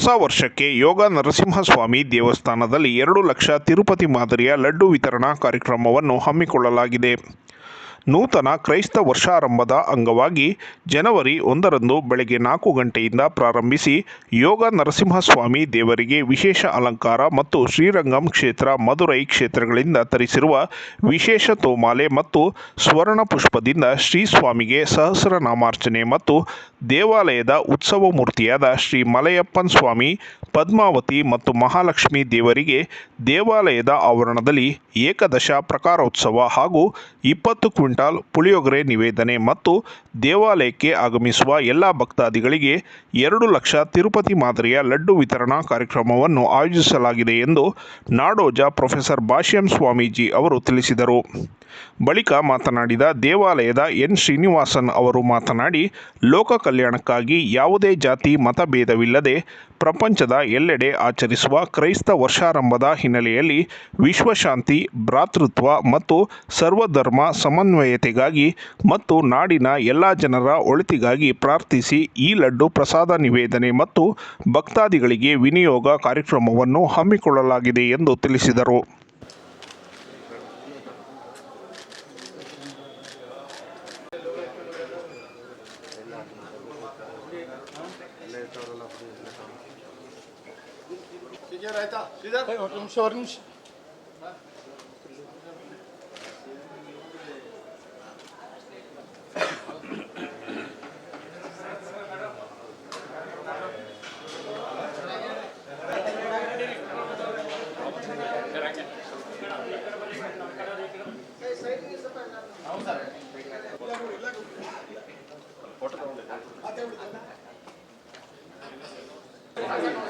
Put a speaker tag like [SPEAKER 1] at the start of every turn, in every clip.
[SPEAKER 1] ಹೊಸ ವರ್ಷಕ್ಕೆ ಯೋಗ ನರಸಿಂಹಸ್ವಾಮಿ ದೇವಸ್ಥಾನದಲ್ಲಿ ಎರಡು ಲಕ್ಷ ತಿರುಪತಿ ಮಾದರಿಯ ಲಡ್ಡು ವಿತರಣಾ ಕಾರ್ಯಕ್ರಮವನ್ನು ಹಮ್ಮಿಕೊಳ್ಳಲಾಗಿದೆ. ನೂತನ ಕ್ರೈಸ್ತ ವರ್ಷಾರಂಭದ ಅಂಗವಾಗಿ ಜನವರಿ ಒಂದರಂದು ಬೆಳಗ್ಗೆ ನಾಲ್ಕು ಗಂಟೆಯಿಂದ ಪ್ರಾರಂಭಿಸಿ ಯೋಗ ನರಸಿಂಹಸ್ವಾಮಿ ದೇವರಿಗೆ ವಿಶೇಷ ಅಲಂಕಾರ ಮತ್ತು ಶ್ರೀರಂಗಂ ಕ್ಷೇತ್ರ, ಮಧುರೈ ಕ್ಷೇತ್ರಗಳಿಂದ ತರಿಸಿರುವ ವಿಶೇಷ ತೋಮಾಲೆ ಮತ್ತು ಸ್ವರ್ಣ ಪುಷ್ಪದಿಂದ ಶ್ರೀ ಸ್ವಾಮಿಗೆ ಸಹಸ್ರನಾಮಾರ್ಚನೆ ಮತ್ತು ದೇವಾಲಯದ ಉತ್ಸವ ಮೂರ್ತಿಯಾದ ಶ್ರೀ ಮಲಯಪ್ಪನ್ ಸ್ವಾಮಿ, ಪದ್ಮಾವತಿ ಮತ್ತು ಮಹಾಲಕ್ಷ್ಮಿ ದೇವರಿಗೆ ದೇವಾಲಯದ ಆವರಣದಲ್ಲಿ ಏಕದಶ ಪ್ರಕಾರೋತ್ಸವ ಹಾಗೂ ಇಪ್ಪತ್ತು ಕ್ವಿಂಟಾಲ್ ಪುಳಿಯೊಗರೆ ನಿವೇದನೆ ಮತ್ತು ದೇವಾಲಯಕ್ಕೆ ಆಗಮಿಸುವ ಎಲ್ಲ ಭಕ್ತಾದಿಗಳಿಗೆ ಎರಡು ಲಕ್ಷ ತಿರುಪತಿ ಮಾದರಿಯ ಲಡ್ಡು ವಿತರಣಾ ಕಾರ್ಯಕ್ರಮವನ್ನು ಆಯೋಜಿಸಲಾಗಿದೆ ಎಂದು ನಾಡೋಜ ಪ್ರೊಫೆಸರ್ ಭಾಷ್ಯಂ ಸ್ವಾಮೀಜಿ ಅವರು ತಿಳಿಸಿದರು. ಬಳಿಕ ಮಾತನಾಡಿದ ದೇವಾಲಯದ ಎನ್ ಶ್ರೀನಿವಾಸನ್ ಅವರು ಮಾತನಾಡಿ, ಲೋಕ ಕಲ್ಯಾಣಕ್ಕಾಗಿ ಯಾವುದೇ ಜಾತಿ ಮತಭೇದವಿಲ್ಲದೆ ಪ್ರಪಂಚದ ಎಲ್ಲೆಡೆ ಆಚರಿಸುವ ಕ್ರೈಸ್ತ ವರ್ಷಾರಂಭದ ಹಿನ್ನೆಲೆಯಲ್ಲಿ ವಿಶ್ವಶಾಂತಿ, ಭ್ರಾತೃತ್ವ ಮತ್ತು ಸರ್ವಧರ್ಮ ಸಮನ್ವಯತೆಗಾಗಿ ಮತ್ತು ನಾಡಿನ ಎಲ್ಲ ಜನರ ಒಳಿತಿಗಾಗಿ ಪ್ರಾರ್ಥಿಸಿ ಈ ಲಡ್ಡು ಪ್ರಸಾದ ನಿವೇದನೆ ಮತ್ತು ಭಕ್ತಾದಿಗಳಿಗೆ ವಿನಿಯೋಗ ಕಾರ್ಯಕ್ರಮವನ್ನು ಹಮ್ಮಿಕೊಳ್ಳಲಾಗಿದೆ ಎಂದು ತಿಳಿಸಿದರು.
[SPEAKER 2] uns hornos. Thank you.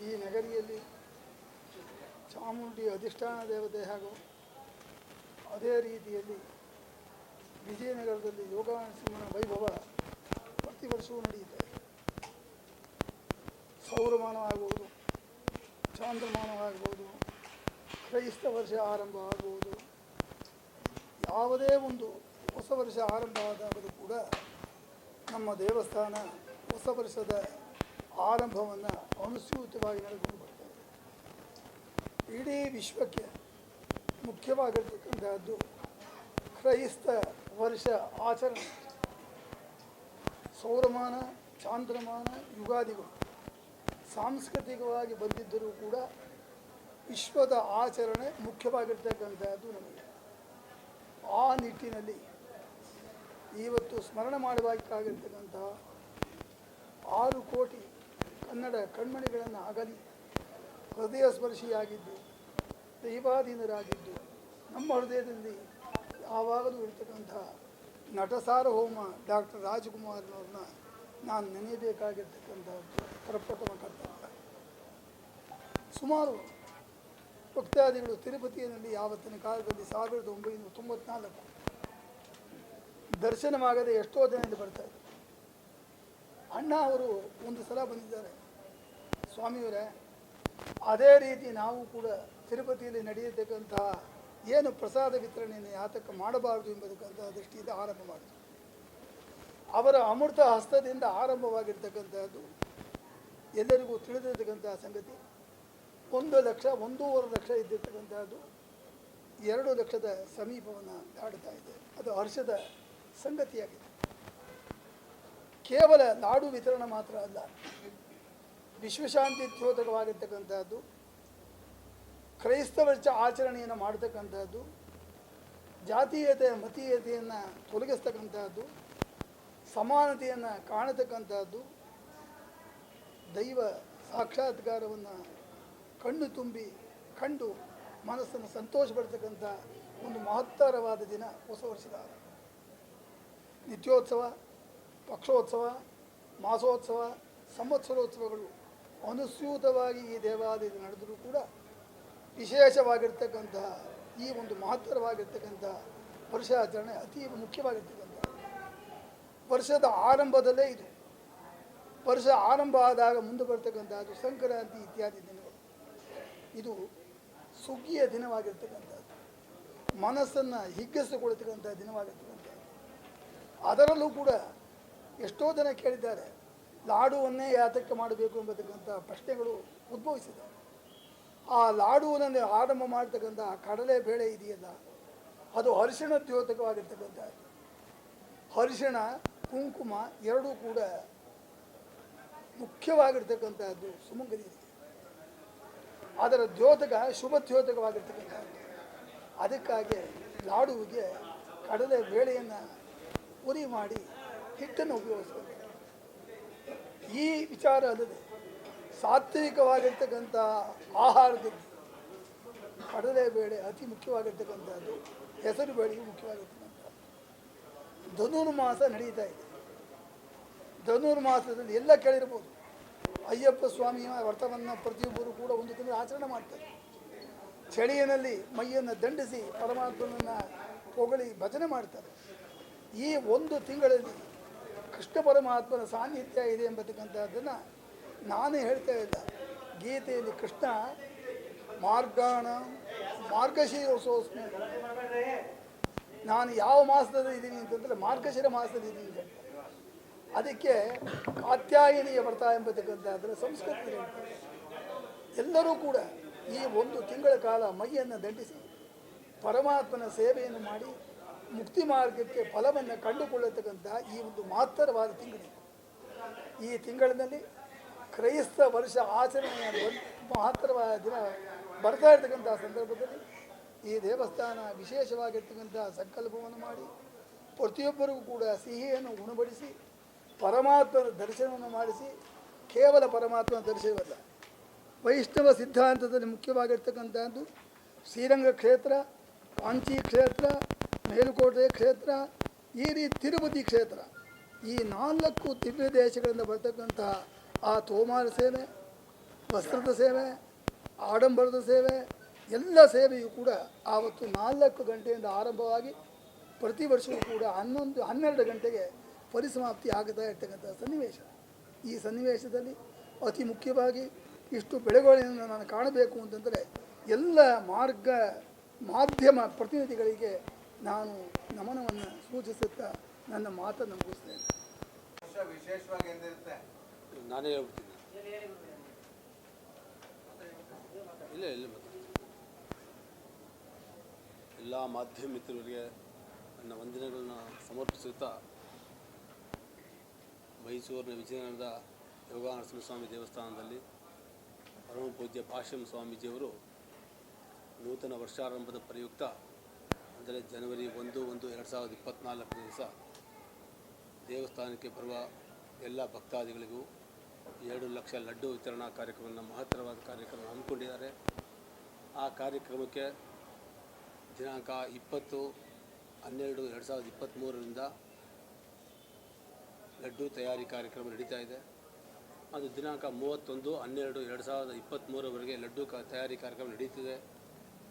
[SPEAKER 2] ಈ ನಗರಿಯಲ್ಲಿ ಚಾಮುಂಡಿ ಅಧಿಷ್ಠಾನ ದೇವತೆ ಹಾಗೂ ಅದೇ ರೀತಿಯಲ್ಲಿ ವಿಜಯನಗರದಲ್ಲಿ ಯೋಗ ಸಿಂಹನ ವೈಭವ ಪ್ರತಿ ವರ್ಷವೂ ನಡೆಯುತ್ತೆ ಸೌರಮಾನವಾಗುವುದು ಚಾಂದ್ರಮಾನವಾಗಬಹುದು ಕ್ರೈಸ್ತ ವರ್ಷ ಆರಂಭ ಆಗುವುದು ಯಾವುದೇ ಒಂದು ಹೊಸ ವರ್ಷ ಆರಂಭ ಆದಾಗಲೂ ಕೂಡ ನಮ್ಮ ದೇವಸ್ಥಾನ ಹೊಸ ವರ್ಷದ ಆರಂಭವನ್ನು ಅನುಸೂತವಾಗಿ ನಡೆದುಕೊಂಡು ಬರ್ತದೆ ಇಡೀ ವಿಶ್ವಕ್ಕೆ ಮುಖ್ಯವಾಗಿರ್ತಕ್ಕಂಥದ್ದು ಕ್ರೈಸ್ತ ವರ್ಷ ಆಚರಣೆ. ಸೌರಮಾನ, ಚಾಂದ್ರಮಾನ, ಯುಗಾದಿಗಳು ಸಾಂಸ್ಕೃತಿಕವಾಗಿ ಬಂದಿದ್ದರೂ ಕೂಡ ವಿಶ್ವದ ಆಚರಣೆ ಮುಖ್ಯವಾಗಿರ್ತಕ್ಕಂಥದ್ದು ನಮಗೆ. ಆ ನಿಟ್ಟಿನಲ್ಲಿ ಇವತ್ತು ಸ್ಮರಣ ಮಾಡಬೇಕಾಗಿರ್ತಕ್ಕಂತಹ ಆರು ಕೋಟಿ ಕನ್ನಡ ಕಣ್ಮಣಿಗಳನ್ನು ಅಗಲಿ ಹೃದಯ ಸ್ಪರ್ಶಿಯಾಗಿದ್ದು ದೈವಾಧೀನರಾಗಿದ್ದು, ನಮ್ಮ ಹೃದಯದಲ್ಲಿ ಯಾವಾಗಲೂ ಇರ್ತಕ್ಕಂಥ ನಟಸಾರ ಹೋಮ ಡಾಕ್ಟರ್ ರಾಜಕುಮಾರ್ನವ್ರನ್ನ ನಾನು ನೆನೆಯಬೇಕಾಗಿರ್ತಕ್ಕಂಥ ಪ್ರಪ್ರಥಮ ಕರ್ತವ್ಯ. ಸುಮಾರು ಭಕ್ತಾದಿಗಳು ತಿರುಪತಿಯಲ್ಲಿ ಯಾವತ್ತಿನ ಕಾಲದಲ್ಲಿ ಸಾವಿರದ ಒಂಬೈನೂರ ತೊಂಬತ್ನಾಲ್ಕು ದರ್ಶನವಾಗದೆ ಎಷ್ಟೋ ದಿನದಿಂದ ಬರ್ತಾ ಇದ್ರು. ಅಣ್ಣ ಅವರು ಒಂದು ಸಲ ಬಂದಿದ್ದಾರೆ. ಸ್ವಾಮಿಯವರೇ, ಅದೇ ರೀತಿ ನಾವು ಕೂಡ ತಿರುಪತಿಯಲ್ಲಿ ನಡೆಯತಕ್ಕಂತಹ ಏನು ಪ್ರಸಾದ ವಿತರಣೆಯನ್ನು ಯಾತಕ್ಕೆ ಮಾಡಬಾರದು ಎಂಬತಕ್ಕಂತಹ ದೃಷ್ಟಿಯಿಂದ ಆರಂಭ ಮಾಡಿದ್ರು. ಅವರ ಅಮೃತ ಹಸ್ತದಿಂದ ಆರಂಭವಾಗಿರ್ತಕ್ಕಂಥದ್ದು ಎಲ್ಲರಿಗೂ ತಿಳಿದಿರತಕ್ಕಂತಹ ಸಂಗತಿ. ಒಂದು ಲಕ್ಷ, ಒಂದೂವರೆ ಲಕ್ಷ ಇದ್ದಿರ್ತಕ್ಕಂಥದ್ದು ಎರಡು ಲಕ್ಷದ ಸಮೀಪವನ್ನು ದಾಡ್ತಾ ಇದೆ. ಅದು ಹರ್ಷದ ಸಂಗತಿಯಾಗಿದೆ. ಕೇವಲ ನಾಡು ವಿತರಣೆ ಮಾತ್ರ ಅಲ್ಲ, ವಿಶ್ವಶಾಂತಿ ದ್ಯೋತಕವಾಗಿರ್ತಕ್ಕಂಥದ್ದು ಕ್ರೈಸ್ತವ ಆಚರಣೆಯನ್ನು ಮಾಡತಕ್ಕಂಥದ್ದು ಜಾತೀಯತೆ ಮತೀಯತೆಯನ್ನು ತೊಲಗಿಸ್ತಕ್ಕಂಥದ್ದು, ಸಮಾನತೆಯನ್ನು ಕಾಣತಕ್ಕಂಥದ್ದು, ದೈವ ಸಾಕ್ಷಾತ್ಕಾರವನ್ನು ಕಣ್ಣು ತುಂಬಿ ಕಂಡು ಮನಸ್ಸನ್ನು ಸಂತೋಷಪಡ್ತಕ್ಕಂಥ ಒಂದು ಮಹತ್ತರವಾದ ದಿನ ಹೊಸ ವರ್ಷದ ನಿತ್ಯೋತ್ಸವ, ಪಕ್ಷೋತ್ಸವ, ಮಾಸೋತ್ಸವ, ಸಂವತ್ಸರೋತ್ಸವಗಳು ಅನುಸ್ಯೂತವಾಗಿ ಈ ದೇವಾಲಯದಲ್ಲಿ ನಡೆದರೂ ಕೂಡ ವಿಶೇಷವಾಗಿರ್ತಕ್ಕಂತಹ ಈ ಒಂದು ಮಹತ್ತರವಾಗಿರ್ತಕ್ಕಂಥ ವರ್ಷಾಚರಣೆ ಅತಿ ಮುಖ್ಯವಾಗಿರ್ತಕ್ಕಂಥ ವರ್ಷದ ಆರಂಭದಲ್ಲೇ ಇದು. ವರ್ಷ ಆರಂಭ ಆದಾಗ ಮುಂದೆ ಬರ್ತಕ್ಕಂಥದ್ದು ಸಂಕ್ರಾಂತಿ ಇತ್ಯಾದಿ ದಿನಗಳು ಇದು ಸುಗ್ಗಿಯ ದಿನವಾಗಿರ್ತಕ್ಕಂಥದ್ದು. ಮನಸ್ಸನ್ನು ಹಿಗ್ಗಿಸಿಕೊಳ್ತಕ್ಕಂಥ ದಿನವಾಗಿರ್ತಕ್ಕಂಥದ್ದು. ಅದರಲ್ಲೂ ಕೂಡ ಎಷ್ಟೋ ಜನ ಕೇಳಿದ್ದಾರೆ, ಲಾಡುವನ್ನೇ ಯಾತಕ್ಕೆ ಮಾಡಬೇಕು ಎಂಬತಕ್ಕಂಥ ಪ್ರಶ್ನೆಗಳು ಉದ್ಭವಿಸಿದೆ ಆ ಲಾಡುವನ್ನೇ ಆರಂಭ ಮಾಡ್ತಕ್ಕಂಥ ಕಡಲೆ ಬೇಳೆ ಇದೆಯಲ್ಲ, ಅದು ಅರಿಶಿಣ ದ್ಯೋತಕವಾಗಿರ್ತಕ್ಕಂಥದ್ದು. ಅರಿಶಿಣ, ಕುಂಕುಮ ಎರಡೂ ಕೂಡ ಮುಖ್ಯವಾಗಿರ್ತಕ್ಕಂಥದ್ದು ಸುಮಂಗಲಿಗೆ ಅದರ ದ್ಯೋತಕ, ಶುಭ ದ್ಯೋತಕವಾಗಿರ್ತಕ್ಕಂಥ ಅದಕ್ಕಾಗಿ ಲಾಡುವಿಗೆ ಕಡಲೆ ಬೇಳೆಯನ್ನು ಉರಿ ಮಾಡಿ ಹಿಟ್ಟನ್ನು ಉಪಯೋಗಿಸ್ತಾರೆ ಈ ವಿಚಾರ ಅಲ್ಲದೆ ಸಾತ್ವಿಕವಾಗಿರ್ತಕ್ಕಂಥ ಆಹಾರದಲ್ಲಿ ಕಡಲೆ ಬೇಳೆ ಅತಿ ಮುಖ್ಯವಾಗಿರ್ತಕ್ಕಂಥದ್ದು, ಹೆಸರು ಬೇಳೆಯು ಮುಖ್ಯವಾಗಿರ್ತಕ್ಕಂಥದ್ದು. ಧನುರ್ಮಾಸ ನಡೀತಾ ಇದೆ. ಧನುರ್ಮಾಸದಲ್ಲಿ ಎಲ್ಲ ಕೇಳಿರ್ಬೋದು. ಅಯ್ಯಪ್ಪ ಸ್ವಾಮಿಯ ವ್ರತವನ್ನು ಪ್ರತಿಯೊಬ್ಬರು ಕೂಡ ಒಂದು ತಿಂಗಳು ಆಚರಣೆ ಮಾಡ್ತಾರೆ. ಚಳಿಯನಲ್ಲಿ ಮೈಯನ್ನು ದಂಡಿಸಿ ಪರಮಾತ್ಮನನ್ನು ಹೊಗಳಿ ಭಜನೆ ಮಾಡ್ತಾರೆ. ಈ ಒಂದು ತಿಂಗಳಲ್ಲಿ ಕೃಷ್ಣ ಪರಮಾತ್ಮನ ಸಾನ್ನಿಧ್ಯ ಇದೆ ಎಂಬತಕ್ಕಂಥದ್ದನ್ನು ನಾನು ಹೇಳ್ತಾ ಇಲ್ಲ ಗೀತೆಯಲ್ಲಿ ಕೃಷ್ಣ, ಮಾರ್ಗಾಣ ಮಾರ್ಗಶೀರೋಸೋಸ್ಮಿ ನಾನು ಯಾವ ಮಾಸದಲ್ಲಿ ಇದ್ದೀನಿ ಅಂತಂದರೆ ಮಾರ್ಗಶಿರ ಮಾಸದಲ್ಲಿ ಇದ್ದೀನಿ. ಅದಕ್ಕೆ ಕಾತ್ಯಾಯಿನಿಯ ವ್ರತ ಎಂಬತಕ್ಕಂಥದ್ದನ್ನು ಸಂಸ್ಕೃತಿ. ಎಲ್ಲರೂ ಕೂಡ ಈ ಒಂದು ತಿಂಗಳ ಕಾಲ ಮೈಯನ್ನು ದಂಡಿಸಿ ಪರಮಾತ್ಮನ ಸೇವೆಯನ್ನು ಮಾಡಿ ಮುಕ್ತಿ ಮಾರ್ಗಕ್ಕೆ ಫಲವನ್ನು ಕಂಡುಕೊಳ್ಳತಕ್ಕಂಥ ಈ ಒಂದು ಮಹತ್ತರವಾದ ತಿಂಗಳು ಈ ತಿಂಗಳಿನಲ್ಲಿ ಕ್ರೈಸ್ತ ವರ್ಷ ಆಚರಣೆಯ ಮಹತ್ತರವಾದ ದಿನ ಬರ್ತಾ ಇರ್ತಕ್ಕಂಥ ಸಂದರ್ಭದಲ್ಲಿ ಈ ದೇವಸ್ಥಾನ ವಿಶೇಷವಾಗಿರ್ತಕ್ಕಂಥ ಸಂಕಲ್ಪವನ್ನು ಮಾಡಿ ಪ್ರತಿಯೊಬ್ಬರಿಗೂ ಕೂಡ ಸಿಹಿಯನ್ನು ಉಣಬಡಿಸಿ ಪರಮಾತ್ಮನ ದರ್ಶನವನ್ನು ಮಾಡಿಸಿ ಕೇವಲ ಪರಮಾತ್ಮನ ದರ್ಶನವಲ್ಲ, ವೈಷ್ಣವ ಸಿದ್ಧಾಂತದಲ್ಲಿ ಮುಖ್ಯವಾಗಿರ್ತಕ್ಕಂಥದ್ದು ಶ್ರೀರಂಗ ಕ್ಷೇತ್ರ ಕಾಂಚಿ ಕ್ಷೇತ್ರ, ಮೇಲುಕೋಟೆ ಕ್ಷೇತ್ರ, ಈ ರೀತಿ ತಿರುಪತಿ ಕ್ಷೇತ್ರ. ಈ ನಾಲ್ಕು ದಿವ್ಯ ದೇಶಗಳಿಂದ ಬರ್ತಕ್ಕಂತಹ ಆ ತೋಮಾರ ಸೇವೆ, ವಸ್ತ್ರದ ಸೇವೆ, ಆಡಂಬರದ ಸೇವೆ, ಎಲ್ಲ ಸೇವೆಯೂ ಕೂಡ ಆವತ್ತು ನಾಲ್ಕು ಗಂಟೆಯಿಂದ ಆರಂಭವಾಗಿ ಪ್ರತಿ ವರ್ಷವೂ ಕೂಡ ಹನ್ನೊಂದು, ಹನ್ನೆರಡು ಗಂಟೆಗೆ ಪರಿಸಮಾಪ್ತಿ ಆಗ್ತಾ ಇರ್ತಕ್ಕಂಥ ಸನ್ನಿವೇಶ. ಈ ಸನ್ನಿವೇಶದಲ್ಲಿ ಅತಿ ಮುಖ್ಯವಾಗಿ ಇಷ್ಟು ಬೆಳೆಗಳನ್ನು ನಾನು ಕಾಣಬೇಕು ಅಂತಂದರೆ ಎಲ್ಲ ಮಾರ್ಗ ಮಾಧ್ಯಮ ಪ್ರತಿನಿಧಿಗಳಿಗೆ ನಾನು ನಮನವನ್ನು ಸೂಚಿಸುತ್ತಾ ನನ್ನ ಮಾತನ್ನು ಮುಗಿಸ್ತೇನೆ.
[SPEAKER 3] ನಾನೇ ಹೇಳ್ಬಿಡ್ತೀನಿ. ಇಲ್ಲ ಇಲ್ಲ. ಎಲ್ಲ ಮಾಧ್ಯಮ ಮಿತ್ರರಿಗೆ ನನ್ನ ವಂದನೆಗಳನ್ನ ಸಮರ್ಪಿಸುತ್ತಾ ಮೈಸೂರಿನ ವಿಜಯನಗರದ ಯೋಗ ಸ್ವಾಮಿ ದೇವಸ್ಥಾನದಲ್ಲಿ ಪರಮ ಪೂಜ್ಯ ಭಾಷ್ಯಂ ಸ್ವಾಮೀಜಿಯವರು ನೂತನ ವರ್ಷಾರಂಭದ ಪ್ರಯುಕ್ತ ಅಂದರೆ ಜನವರಿ ಒಂದು ಒಂದು ಎರಡು ಸಾವಿರದ ಇಪ್ಪತ್ತ್ನಾಲ್ಕನೇ ದಿವಸ ದೇವಸ್ಥಾನಕ್ಕೆ ಬರುವ ಎಲ್ಲ ಭಕ್ತಾದಿಗಳಿಗೂ ಎರಡು ಲಕ್ಷ ಲಡ್ಡು ವಿತರಣಾ ಕಾರ್ಯಕ್ರಮವನ್ನು ಮಹತ್ತರವಾದ ಕಾರ್ಯಕ್ರಮ ಹಮ್ಮಿಕೊಂಡಿದ್ದಾರೆ. ಆ ಕಾರ್ಯಕ್ರಮಕ್ಕೆ ದಿನಾಂಕ ಇಪ್ಪತ್ತು ಹನ್ನೆರಡು ಎರಡು ಸಾವಿರದ ಇಪ್ಪತ್ತ್ಮೂರರಿಂದ ಲಡ್ಡು ತಯಾರಿ ಕಾರ್ಯಕ್ರಮ ನಡೀತಾ ಇದೆ. ಅದು ದಿನಾಂಕ ಮೂವತ್ತೊಂದು, ಹನ್ನೆರಡು, ಎರಡು ಸಾವಿರದ ಇಪ್ಪತ್ತ್ಮೂರವರೆಗೆ ಲಡ್ಡು ಕ, ತಯಾರಿ ಕಾರ್ಯಕ್ರಮ ನಡೀತಿದೆ.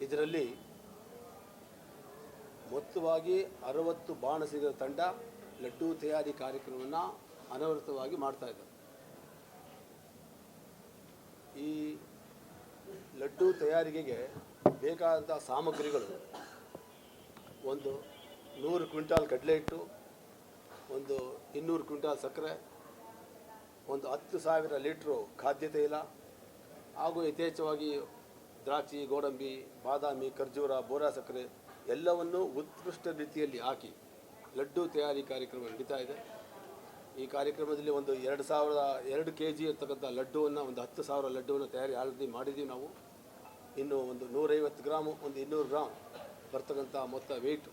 [SPEAKER 3] ಇದರಲ್ಲಿ ಮೊತ್ತವಾಗಿ ಅರವತ್ತು ಬಾಣಸಿಗರ ತಂಡ ಲಡ್ಡು ತಯಾರಿ ಕಾರ್ಯಕ್ರಮವನ್ನು ಅನವರತವಾಗಿ ಮಾಡ್ತಾ ಇದ್ದಾರೆ ಈ ಲಡ್ಡು ತಯಾರಿಕೆಗೆ ಬೇಕಾದಂಥ ಸಾಮಗ್ರಿಗಳು ಒಂದು ನೂರು ಕ್ವಿಂಟಾಲ್ ಕಡಲೆ ಹಿಟ್ಟು ಒಂದು ಇನ್ನೂರು ಕ್ವಿಂಟಾಲ್ ಸಕ್ಕರೆ, ಒಂದು ಹತ್ತು ಸಾವಿರ ಲೀಟ್ರು ಖಾದ್ಯ ತೈಲ, ಹಾಗೂ ಯಥೇಚ್ಛವಾಗಿ ದ್ರಾಕ್ಷಿ, ಗೋಡಂಬಿ, ಬಾದಾಮಿ, ಖರ್ಜೂರ, ಬೋರಾ ಸಕ್ಕರೆ ಎಲ್ಲವನ್ನು ಉತ್ಕೃಷ್ಟ ರೀತಿಯಲ್ಲಿ ಹಾಕಿ ಲಡ್ಡು ತಯಾರಿ ಕಾರ್ಯಕ್ರಮ ನಡೀತಾ ಇದೆ. ಈ ಕಾರ್ಯಕ್ರಮದಲ್ಲಿ ಒಂದು ಎರಡು ಸಾವಿರದ ಎರಡು ಕೆ ಜಿ ಇರ್ತಕ್ಕಂಥ ಲಡ್ಡುವನ್ನು, ಒಂದು ಹತ್ತು ಸಾವಿರ ಲಡ್ಡುವನ್ನು ತಯಾರಿ ಆಲ್ರೆಡಿ ಮಾಡಿದ್ದೀವಿ ನಾವು. ಇನ್ನು ಒಂದು ನೂರೈವತ್ತು ಗ್ರಾಮು, ಒಂದು ಇನ್ನೂರು ಗ್ರಾಮ್ ಬರ್ತಕ್ಕಂಥ ಮೊತ್ತ ವೆಯ್ಟ್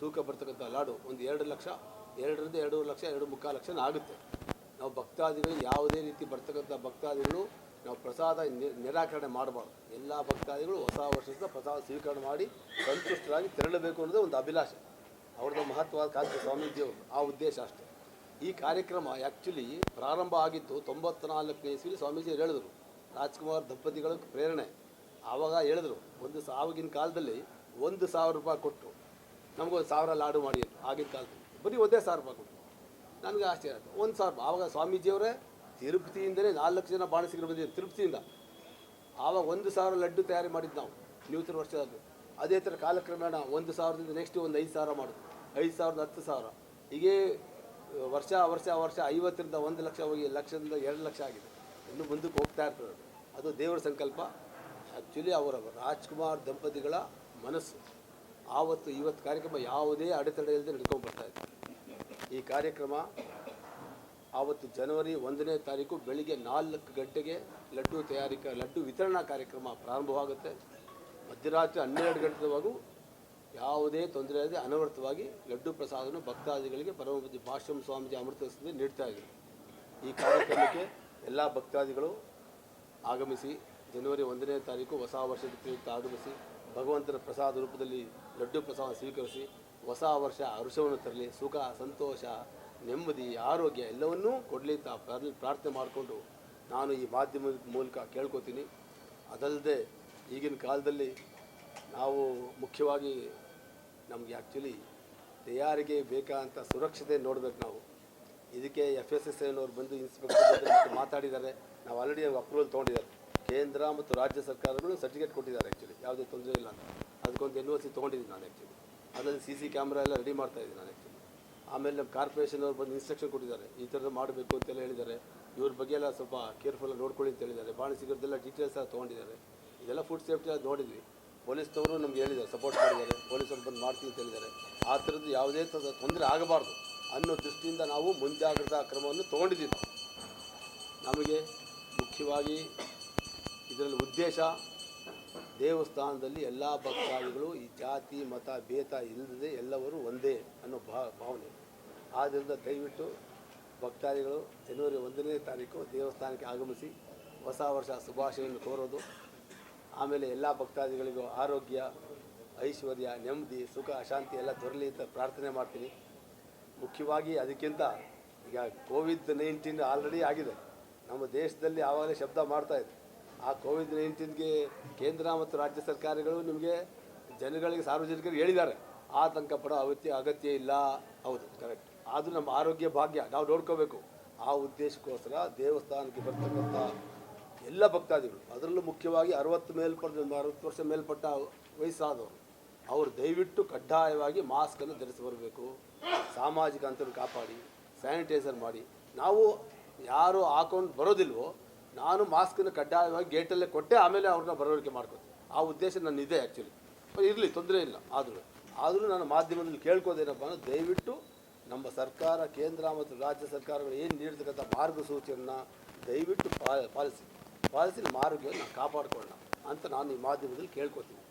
[SPEAKER 3] ತೂಕ ಬರ್ತಕ್ಕಂಥ ಲಾಡು, ಒಂದು ಎರಡು ಲಕ್ಷ ಎರಡರಿಂದ ಎರಡೂವರೆ ಲಕ್ಷ, ಎರಡು ಮುಕ್ಕಾಲು ಲಕ್ಷ ಆಗುತ್ತೆ. ನಾವು ಭಕ್ತಾದಿಗಳು ಯಾವುದೇ ರೀತಿ ಬರ್ತಕ್ಕಂಥ ಭಕ್ತಾದಿಗಳು ನಾವು ಪ್ರಸಾದ ನಿರಾಕರಣೆ ಮಾಡಬಾರ್ದು. ಎಲ್ಲ ಭಕ್ತಾದಿಗಳು ಹೊಸ ವರ್ಷದಿಂದ ಪ್ರಸಾದ ಸ್ವೀಕರಣೆ ಮಾಡಿ ಸಂತುಷ್ಟರಾಗಿ ತೆರಳಬೇಕು ಅನ್ನೋದು ಒಂದು ಅಭಿಲಾಷೆ. ಅವ್ರದ್ದು ಮಹತ್ವವಾದ ಕಾರ್ಯ ಸ್ವಾಮೀಜಿಯವರು. ಆ ಉದ್ದೇಶ ಅಷ್ಟೇ. ಈ ಕಾರ್ಯಕ್ರಮ ಆ್ಯಕ್ಚುಲಿ ಪ್ರಾರಂಭ ಆಗಿತ್ತು ತೊಂಬತ್ನಾಲ್ಕನೇ ಇಸ್ವಿಲಿ ಸ್ವಾಮೀಜಿ ಹೇಳಿದ್ರು. ರಾಜ್ಕುಮಾರ್ ದಂಪತಿಗಳ ಪ್ರೇರಣೆ. ಆವಾಗ ಹೇಳಿದ್ರು, ಒಂದು ಸಾವಿನ ಕಾಲದಲ್ಲಿ ಒಂದು ಸಾವಿರ ರೂಪಾಯಿ ಕೊಟ್ಟು ನಮಗೊಂದು ಸಾವಿರ ಲಾಡು ಮಾಡಿ ಆಗಿನ ಕಾಲದಲ್ಲಿ. ಬರೀ ಒಂದೇ ಸಾವಿರ ರೂಪಾಯಿ ನನಗೆ ಆಶ್ಚರ್ಯ ಆಯಿತು. ಒಂದು ಸಾವಿರ ಆವಾಗ ಸ್ವಾಮೀಜಿಯವರೇ ತಿರುಪತಿಯಿಂದಲೇ ನಾಲ್ಕು ಜನ ಬಾಣಸಿಗರು ಬಂದಿದ್ದೆ ತಿರುಪತಿಯಿಂದ. ಆವಾಗ ಒಂದು ಸಾವಿರ ಲಡ್ಡು ತಯಾರಿ ಮಾಡಿದ್ದು ನಾವು. ನೂತನ ವರ್ಷದಲ್ಲಿ. ಅದೇ ಥರ ಕಾಲಕ್ರಮೇಣ ಒಂದು ಸಾವಿರದಿಂದ ನೆಕ್ಸ್ಟ್ ಒಂದು ಐದು ಸಾವಿರ ಮಾಡೋದು. ಐದು ಸಾವಿರದ ಹತ್ತು ಸಾವಿರ ಹೀಗೆ ವರ್ಷ ವರ್ಷ ವರ್ಷ ಐವತ್ತರಿಂದ ಒಂದು ಲಕ್ಷ ಹೋಗಿ ಲಕ್ಷದಿಂದ ಎರಡು ಲಕ್ಷ ಆಗಿದೆ. ಇನ್ನು ಮುಂದಕ್ಕೆ ಹೋಗ್ತಾ ಇರ್ತದೆ ಅದು. ಅದು ದೇವರ ಸಂಕಲ್ಪ. ಆ್ಯಕ್ಚುಲಿ ಅವರ ರಾಜ್ಕುಮಾರ್ ದಂಪತಿಗಳ ಮನಸ್ಸು. ಆವತ್ತು, ಇವತ್ತು ಕಾರ್ಯಕ್ರಮ ಯಾವುದೇ ಅಡೆತಡೆ ಇಲ್ಲದೆ ನಡ್ಕೊಂಡು ಬರ್ತಾ ಇದೆ. ಈ ಕಾರ್ಯಕ್ರಮ ಆವತ್ತು ಜನವರಿ ಒಂದನೇ ತಾರೀಕು ಬೆಳಿಗ್ಗೆ ನಾಲ್ಕು ಗಂಟೆಗೆ ಲಡ್ಡು ತಯಾರಿಕಾ, ಲಡ್ಡು ವಿತರಣಾ ಕಾರ್ಯಕ್ರಮ ಪ್ರಾರಂಭವಾಗುತ್ತೆ. ಮಧ್ಯರಾತ್ರಿ ಹನ್ನೆರಡು ಗಂಟೆವರೆಗೂ ಯಾವುದೇ ತೊಂದರೆ ಇಲ್ಲದೆ ಅನವರ್ತವಾಗಿ ಲಡ್ಡು ಪ್ರಸಾದವನ್ನು ಭಕ್ತಾದಿಗಳಿಗೆ ಪರಮಪತಿ ಭಾಷ್ಯಂ ಸ್ವಾಮೀಜಿ ಅಮೃತದಲ್ಲಿ ನೀಡ್ತಾ ಇದ್ದಾರೆ. ಈ ಕಾರ್ಯಕ್ರಮಕ್ಕೆ ಎಲ್ಲ ಭಕ್ತಾದಿಗಳು ಆಗಮಿಸಿ, ಜನವರಿ ಒಂದನೇ ತಾರೀಕು ಹೊಸ ವರ್ಷದ ಪ್ರಯುಕ್ತ ಆಗಮಿಸಿ, ಭಗವಂತನ ಪ್ರಸಾದ ರೂಪದಲ್ಲಿ ಲಡ್ಡು ಪ್ರಸಾದ ಸ್ವೀಕರಿಸಿ ಹೊಸ ವರ್ಷ ಹರುಷವನ್ನು ತರಲಿ, ಸುಖ, ಸಂತೋಷ, ನೆಮ್ಮದಿ, ಆರೋಗ್ಯ ಎಲ್ಲವನ್ನೂ ಕೊಡಲಿ ತಾ ಪ್ರಾರ್ಥನೆ ಮಾಡಿಕೊಂಡು ನಾನು ಈ ಮಾಧ್ಯಮದ ಮೂಲಕ ಕೇಳ್ಕೊತೀನಿ. ಅದಲ್ಲದೆ ಈಗಿನ ಕಾಲದಲ್ಲಿ ನಾವು ಮುಖ್ಯವಾಗಿ ನಮಗೆ ಆ್ಯಕ್ಚುಲಿ ತಯಾರಿಗೆ ಬೇಕಾದಂಥ ಸುರಕ್ಷತೆ ನೋಡಬೇಕು ನಾವು. ಇದಕ್ಕೆ ಎಫ್ ಎಸ್ ಎಸ್ ಐನವ್ರು ಬಂದು ಇನ್ಸ್ಪೆಕ್ಟರ್ ಮಾತಾಡಿದ್ದಾರೆ. ನಾವು ಆಲ್ರೆಡಿ ಅಪ್ರೂವಲ್ ತೊಗೊಂಡಿದ್ದಾರೆ. ಕೇಂದ್ರ ಮತ್ತು ರಾಜ್ಯ ಸರ್ಕಾರಗಳು ಸರ್ಟಿಫಿಕೇಟ್ ಕೊಟ್ಟಿದ್ದಾರೆ ಆ್ಯಕ್ಚುಲಿ ಯಾವುದೇ ತೊಂದರೆ ಇಲ್ಲ ಅಂತ. ಅದಕ್ಕೊಂದು ಎನ್ ಒ ಸಿ ತೊಗೊಂಡಿದ್ದೀನಿ ನಾನು ಆ್ಯಕ್ಚುಲಿ ಅದರಲ್ಲಿ ಸಿ ಸಿ ಕ್ಯಾಮ್ರಾ ಎಲ್ಲ ರೆಡಿ ಮಾಡ್ತಾ ಇದ್ದೀನಿ ನಾನು ಆ್ಯಕ್ಚುಲಿ ಆಮೇಲೆ ನಮ್ಮ ಕಾರ್ಪೊರೇಷನ್ ಅವ್ರು ಬಂದು ಇನ್ಸ್ಟ್ರಕ್ಷನ್ ಕೊಟ್ಟಿದ್ದಾರೆ, ಈ ಥರದ್ದು ಮಾಡಬೇಕು ಅಂತೆಲ್ಲ ಹೇಳಿದ್ದಾರೆ. ಇವ್ರ ಬಗ್ಗೆ ಎಲ್ಲ ಸ್ವಲ್ಪ ಕೇರ್ಫುಲ್ಲಾಗಿ ನೋಡ್ಕೊಳ್ಳಿ ಅಂತ ಹೇಳಿದ್ದಾರೆ. ಬಾಣಸಿಗರದೆಲ್ಲ ಡೀಟೇಲ್ಸ್ ಎಲ್ಲ ತೊಗೊಂಡಿದ್ದಾರೆ. ಇದೆಲ್ಲ ಫುಡ್ ಸೇಫ್ಟಿ ಅದು ನೋಡಿದ್ವಿ. ಪೊಲೀಸ್ನವರು ನಮ್ಗೆ ಹೇಳಿದ್ದಾರೆ ಸಪೋರ್ಟ್ ಮಾಡಿದ್ದಾರೆ. ಪೊಲೀಸರು ಬಂದು ಮಾಡ್ತೀವಿ ಅಂತ ಹೇಳಿದ್ದಾರೆ. ಆ ಥರದ್ದು ಯಾವುದೇ ಥರದ ತೊಂದರೆ ಆಗಬಾರ್ದು ಅನ್ನೋ ದೃಷ್ಟಿಯಿಂದ ನಾವು ಮುಂಜಾಗ್ರತಾ ಕ್ರಮವನ್ನು ತೊಗೊಂಡಿದ್ದೀವಿ. ನಮಗೆ ಮುಖ್ಯವಾಗಿ ಇದರಲ್ಲಿ ಉದ್ದೇಶ ದೇವಸ್ಥಾನದಲ್ಲಿ ಎಲ್ಲ ಭಕ್ತಾದಿಗಳು ಈ ಜಾತಿ, ಮತ ಭೇತ ಇಲ್ಲದೆ ಎಲ್ಲವರು ಒಂದೇ ಅನ್ನೋ ಭಾವನೆ. ಆದ್ದರಿಂದ ದಯವಿಟ್ಟು ಭಕ್ತಾದಿಗಳು ಜನವರಿ ಒಂದನೇ ತಾರೀಕು ದೇವಸ್ಥಾನಕ್ಕೆ ಆಗಮಿಸಿ ಹೊಸ ವರ್ಷ ಶುಭಾಶಯವನ್ನು ಕೋರೋದು. ಆಮೇಲೆ ಎಲ್ಲ ಭಕ್ತಾದಿಗಳಿಗೂ ಆರೋಗ್ಯ, ಐಶ್ವರ್ಯ, ನೆಮ್ಮದಿ, ಸುಖ, ಶಾಂತಿ ಎಲ್ಲ ದೊರಲಿ ಅಂತ ಪ್ರಾರ್ಥನೆ ಮಾಡ್ತೀನಿ. ಮುಖ್ಯವಾಗಿ ಅದಕ್ಕಿಂತ ಈಗ ಕೋವಿಡ್ ನೈನ್ಟೀನ್ ಆಲ್ರೆಡಿ ಆಗಿದೆ. ನಮ್ಮ ದೇಶದಲ್ಲಿ ಆವಾಗಲೇ ಶಬ್ದ ಮಾಡ್ತಾ ಇತ್ತು ಆ ಕೋವಿಡ್ ನೈನ್ಟೀನ್ಗೆ ಕೇಂದ್ರ ಮತ್ತು ರಾಜ್ಯ ಸರ್ಕಾರಗಳು ನಿಮಗೆ ಜನಗಳಿಗೆ, ಸಾರ್ವಜನಿಕರಿಗೆ ಹೇಳಿದ್ದಾರೆ. ಆತಂಕ ಪಡೋ ಅಗತ್ಯ ಅಗತ್ಯ ಇಲ್ಲ. ಹೌದು, ಕರೆಕ್ಟ್. ಆದರೂ ನಮ್ಮ ಆರೋಗ್ಯ ಭಾಗ್ಯ, ನಾವು ನೋಡ್ಕೋಬೇಕು. ಆ ಉದ್ದೇಶಕ್ಕೋಸ್ಕರ ದೇವಸ್ಥಾನಕ್ಕೆ ಬರ್ತಕ್ಕಂಥ ಎಲ್ಲ ಭಕ್ತಾದಿಗಳು, ಅದರಲ್ಲೂ ಮುಖ್ಯವಾಗಿ ಅರವತ್ತು ಮೇಲ್ಪಟ್ಟ ಅರವತ್ತು ವರ್ಷ ಮೇಲ್ಪಟ್ಟ ವಯಸ್ಸಾದವರು, ಅವರು ದಯವಿಟ್ಟು ಕಡ್ಡಾಯವಾಗಿ ಮಾಸ್ಕನ್ನು ಧರಿಸಿ ಬರಬೇಕು. ಸಾಮಾಜಿಕ ಅಂತರ ಕಾಪಾಡಿ, ಸ್ಯಾನಿಟೈಸರ್ ಮಾಡಿ. ನಾವು ಯಾರು ಹಾಕೊಂಡು ಬರೋದಿಲ್ವೋ ನಾನು ಮಾಸ್ಕನ್ನು ಕಡ್ಡಾಯವಾಗಿ ಗೇಟಲ್ಲೇ ಕೊಟ್ಟೆ, ಆಮೇಲೆ ಅವ್ರನ್ನ ಬರವಣಿಗೆ ಮಾಡ್ಕೊತೀನಿ ಆ ಉದ್ದೇಶ ನನ್ನ ಇದೆ ಆ್ಯಕ್ಚುಲಿ ಇರಲಿ, ತೊಂದರೆ ಇಲ್ಲ, ಆದರೂ. ಆದರೂ ನಾನು ಮಾಧ್ಯಮದಲ್ಲಿ ಕೇಳ್ಕೋದೇನಪ್ಪ ಅಂದರೆ ದಯವಿಟ್ಟು ನಮ್ಮ ಸರ್ಕಾರ, ಕೇಂದ್ರ ಮತ್ತು ರಾಜ್ಯ ಸರ್ಕಾರಗಳು ಏನು ನೀಡ್ತಕ್ಕಂಥ ಮಾರ್ಗಸೂಚಿಯನ್ನು ದಯವಿಟ್ಟು ಪಾಲಿಸಿ. ಪಾಲಿಸಿ ಮಾರ್ಗವನ್ನು ಕಾಪಾಡಿಕೊಳ್ಳೋಣ ಅಂತ ನಾನು ಈ ಮಾಧ್ಯಮದಲ್ಲಿ ಕೇಳ್ಕೊತೀನಿ.